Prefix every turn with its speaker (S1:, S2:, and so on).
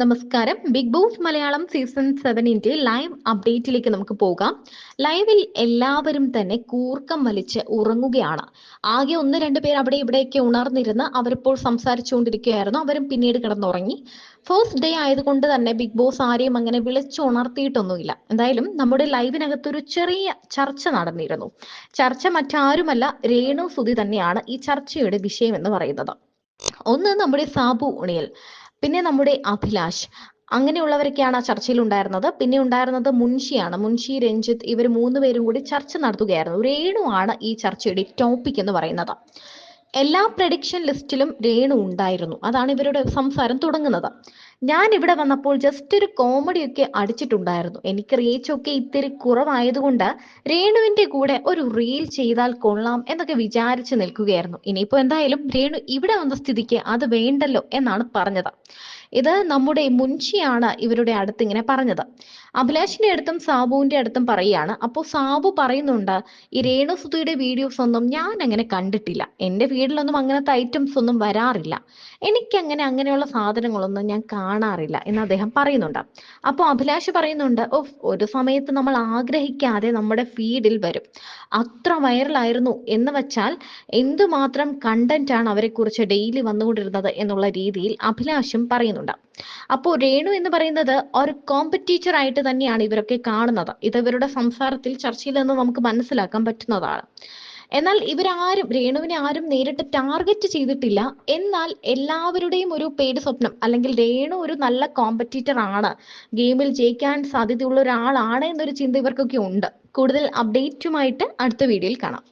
S1: നമസ്കാരം Bigg Boss Malayalam season സെവനിന്റെ live അപ്ഡേറ്റിലേക്ക് നമുക്ക് പോകാം ലൈവിൽ എല്ലാവരും തന്നെ കൂർക്കം വലിച്ച് ഉറങ്ങുകയാണ് ആകെ ഒന്ന് രണ്ട് പേർ അവിടെ ഇവിടെയൊക്കെ ഉണർന്നിരുന്ന് അവരിപ്പോൾ സംസാരിച്ചുകൊണ്ടിരിക്കുകയായിരുന്നു അവരും പിന്നീട് കിടന്നുറങ്ങി ഫസ്റ്റ് ഡേ ആയതുകൊണ്ട് തന്നെ ബിഗ് ബോസ് ആരെയും അങ്ങനെ വിളിച്ചുണർത്തിയിട്ടൊന്നുമില്ല എന്തായാലും നമ്മുടെ ലൈവിനകത്ത് ഒരു ചെറിയ ചർച്ച നടന്നിരുന്നു ചർച്ച മറ്റാരുമല്ല രേണു സുതി തന്നെയാണ് ഈ ചർച്ചയുടെ വിഷയം എന്ന് പറയുന്നത് ഒന്ന് നമ്മുടെ സാബു ഉണിയൽ പിന്നെ നമ്മുടെ അഭിലാഷ് അങ്ങനെയുള്ളവരൊക്കെയാണ് ആ ചർച്ചയിൽ ഉണ്ടായിരുന്നത് പിന്നെ ഉണ്ടായിരുന്നത് മുൻഷിയാണ് മുൻഷി രഞ്ജിത്ത് ഇവർ പേരും കൂടി ചർച്ച നടത്തുകയായിരുന്നു രേണുവാണ് ഈ ചർച്ചയുടെ ടോപ്പിക് എന്ന് പറയുന്നത് എല്ലാ പ്രഡിക്ഷൻ ലിസ്റ്റിലും രേണു ഉണ്ടായിരുന്നു അതാണ് ഇവരുടെ സംസാരം തുടങ്ങുന്നത് ഞാൻ ഇവിടെ വന്നപ്പോൾ ജസ്റ്റ് ഒരു കോമഡി ഒക്കെ അടിച്ചിട്ടുണ്ടായിരുന്നു എനിക്ക് റീച്ച് ഒക്കെ ഇത്തിരി കുറവായതുകൊണ്ട് രേണുവിന്റെ കൂടെ ഒരു റീൽ ചെയ്താൽ കൊള്ളാം എന്നൊക്കെ വിചാരിച്ചു നിൽക്കുകയായിരുന്നു ഇനിയിപ്പോ എന്തായാലും രേണു ഇവിടെ വന്ന സ്ഥിതിക്ക് അത് വേണ്ടല്ലോ എന്നാണ് പറഞ്ഞത് ഇത് നമ്മുടെ മുൻഷിയാണ് ഇവരുടെ അടുത്ത് ഇങ്ങനെ പറഞ്ഞത് അഭിലാഷിന്റെ അടുത്തും സാബുവിന്റെ അടുത്തും പറയുകയാണ് അപ്പോൾ സാബു പറയുന്നുണ്ട് ഈ രേണു സുധിയുടെ വീഡിയോസ് ഒന്നും ഞാൻ അങ്ങനെ കണ്ടിട്ടില്ല എൻ്റെ വീട്ടിലൊന്നും അങ്ങനത്തെ ഐറ്റംസ് ഒന്നും വരാറില്ല എനിക്കങ്ങനെ അങ്ങനെയുള്ള സാധനങ്ങളൊന്നും ഞാൻ കാ കാണാറില്ല എന്ന് അദ്ദേഹം പറയുന്നുണ്ട് അപ്പോൾ അഭിലാഷ് പറയുന്നുണ്ട് ഓ ഒരു സമയത്ത് നമ്മൾ ആഗ്രഹിക്കാതെ നമ്മുടെ ഫീഡിൽ വരും അത്ര വൈറലായിരുന്നു എന്ന് വെച്ചാൽ എന്തുമാത്രം കണ്ടന്റ് ആണ് അവരെ കുറിച്ച് ഡെയിലി വന്നുകൊണ്ടിരുന്നത് എന്നുള്ള രീതിയിൽ അഭിലാഷും പറയുന്നുണ്ട് അപ്പോൾ രേണു എന്ന് പറയുന്നത് ഒരു കോമ്പറ്റീറ്റർ ആയിട്ട് തന്നെയാണ് ഇവരൊക്കെ കാണുന്നത് ഇത് ഇവരുടെ സംസാരത്തിൽ ചർച്ചയിൽ നിന്ന് നമുക്ക് മനസ്സിലാക്കാൻ പറ്റുന്നതാണ് എന്നാൽ ഇവരാരും രേണുവിനെ ആരും നേരിട്ട് ടാർഗറ്റ് ചെയ്തിട്ടില്ല എന്നാൽ എല്ലാവരുടെയും ഒരു പേടി സ്വപ്നം അല്ലെങ്കിൽ രേണു ഒരു നല്ല കോമ്പറ്റീറ്റർ ആണ് ഗെയിമിൽ ജയിക്കാൻ സാധ്യതയുള്ള ഒരാളാണ് എന്നൊരു ചിന്ത ഇവർക്കൊക്കെ ഉണ്ട് കൂടുതൽ അപ്ഡേറ്റുമായിട്ട് അടുത്ത വീഡിയോയിൽ കാണാം